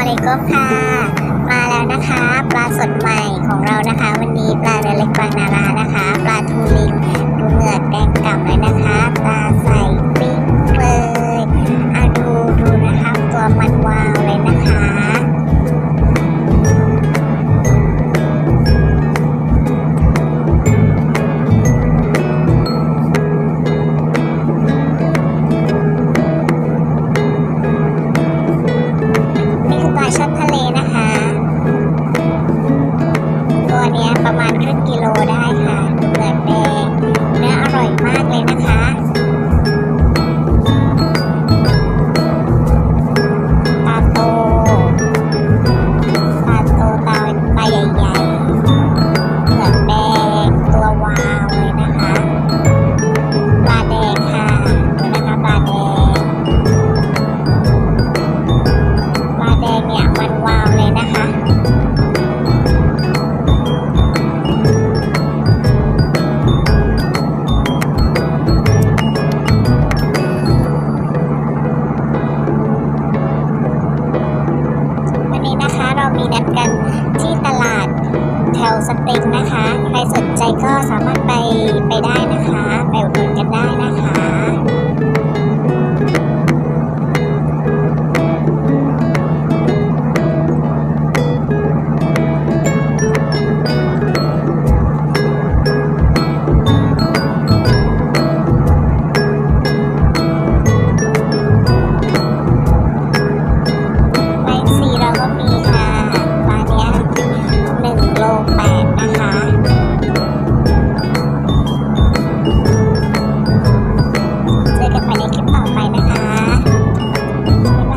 อเลัยกุมค่ะ มาแล้วนะคะ ปลาสดใหม่ของเรานะคะ วันนี้ปลาเรือเล็กบางนารานะคะ เนี้ยประมาณครึ่งกิโลได้ค่ะ มีนัดกันที่ตลาดแถวสเต็กนะคะ ใครสนใจก็สามารถไปไปได้นะคะ ไป Thank you.